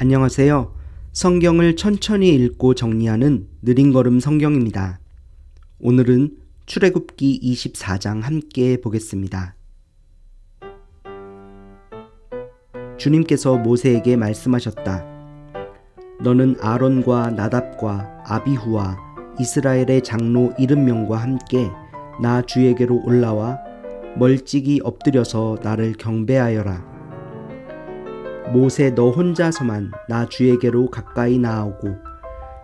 안녕하세요. 성경을 천천히 읽고 정리하는 느린 걸음 성경입니다. 오늘은 출애굽기 24장 함께 보겠습니다. 주님께서 모세에게 말씀하셨다. 너는 아론과 나답과 아비후와 이스라엘의 장로 70명과 함께 나 주에게로 올라와 멀찍이 엎드려서 나를 경배하여라. 모세 너 혼자서만 나 주에게로 가까이 나아오고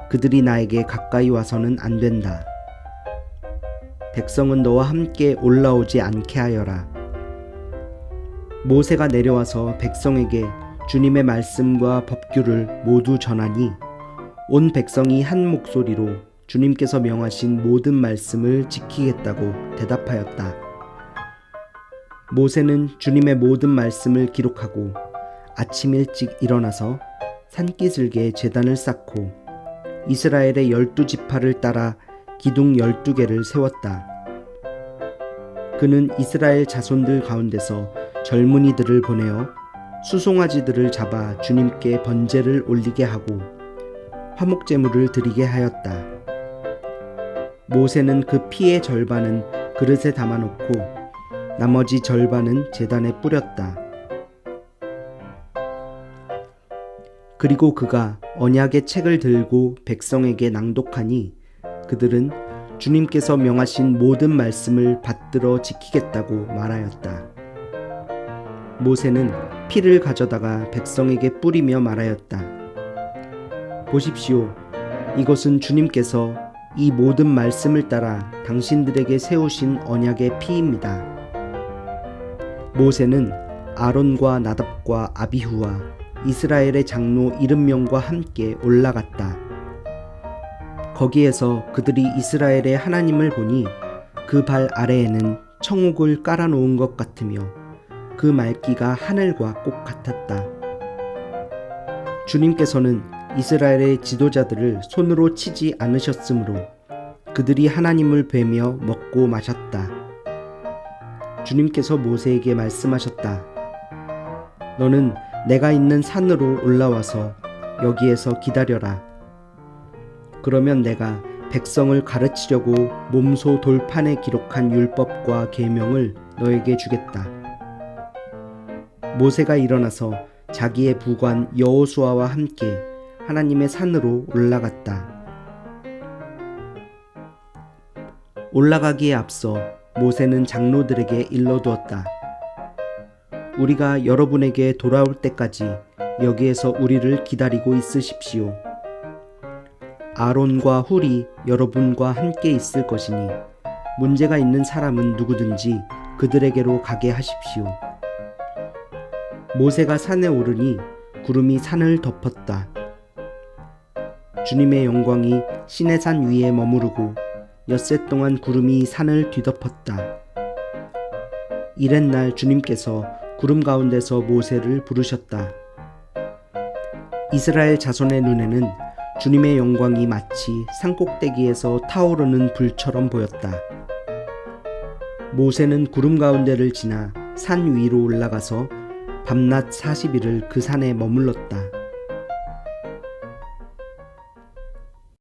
그들이 나에게 가까이 와서는 안 된다. 백성은 너와 함께 올라오지 않게 하여라. 모세가 내려와서 백성에게 주님의 말씀과 법규를 모두 전하니 온 백성이 한 목소리로 주님께서 명하신 모든 말씀을 지키겠다고 대답하였다. 모세는 주님의 모든 말씀을 기록하고 아침 일찍 일어나서 산기슭에 재단을 쌓고 이스라엘의 열두 지파를 따라 기둥 열두 개를 세웠다. 그는 이스라엘 자손들 가운데서 젊은이들을 보내어 수송아지들을 잡아 주님께 번제를 올리게 하고 화목제물을 드리게 하였다. 모세는 그 피의 절반은 그릇에 담아놓고 나머지 절반은 재단에 뿌렸다. 그리고 그가 언약의 책을 들고 백성에게 낭독하니 그들은 주님께서 명하신 모든 말씀을 받들어 지키겠다고 말하였다. 모세는 피를 가져다가 백성에게 뿌리며 말하였다. 보십시오. 이것은 주님께서 이 모든 말씀을 따라 당신들에게 세우신 언약의 피입니다. 모세는 아론과 나답과 아비후와 이스라엘의 장로 70명과 함께 올라갔다. 거기에서 그들이 이스라엘의 하나님을 보니 그 발 아래에는 청옥을 깔아놓은 것 같으며 그 말기가 하늘과 꼭 같았다. 주님께서는 이스라엘의 지도자들을 손으로 치지 않으셨으므로 그들이 하나님을 뵈며 먹고 마셨다. 주님께서 모세에게 말씀하셨다. 너는 내가 있는 산으로 올라와서 여기에서 기다려라. 그러면 내가 백성을 가르치려고 몸소 돌판에 기록한 율법과 계명을 너에게 주겠다. 모세가 일어나서 자기의 부관 여호수아와 함께 하나님의 산으로 올라갔다. 올라가기에 앞서 모세는 장로들에게 일러두었다. 우리가 여러분에게 돌아올 때까지 여기에서 우리를 기다리고 있으십시오. 아론과 훌이 여러분과 함께 있을 것이니 문제가 있는 사람은 누구든지 그들에게로 가게 하십시오. 모세가 산에 오르니 구름이 산을 덮었다. 주님의 영광이 신의 산 위에 머무르고 엿새 동안 구름이 산을 뒤덮었다. 이랜날 주님께서 구름 가운데서 모세를 부르셨다. 이스라엘 자손의 눈에는 주님의 영광이 마치 산꼭대기에서 타오르는 불처럼 보였다. 모세는 구름 가운데를 지나 산 위로 올라가서 밤낮 40일을 그 산에 머물렀다.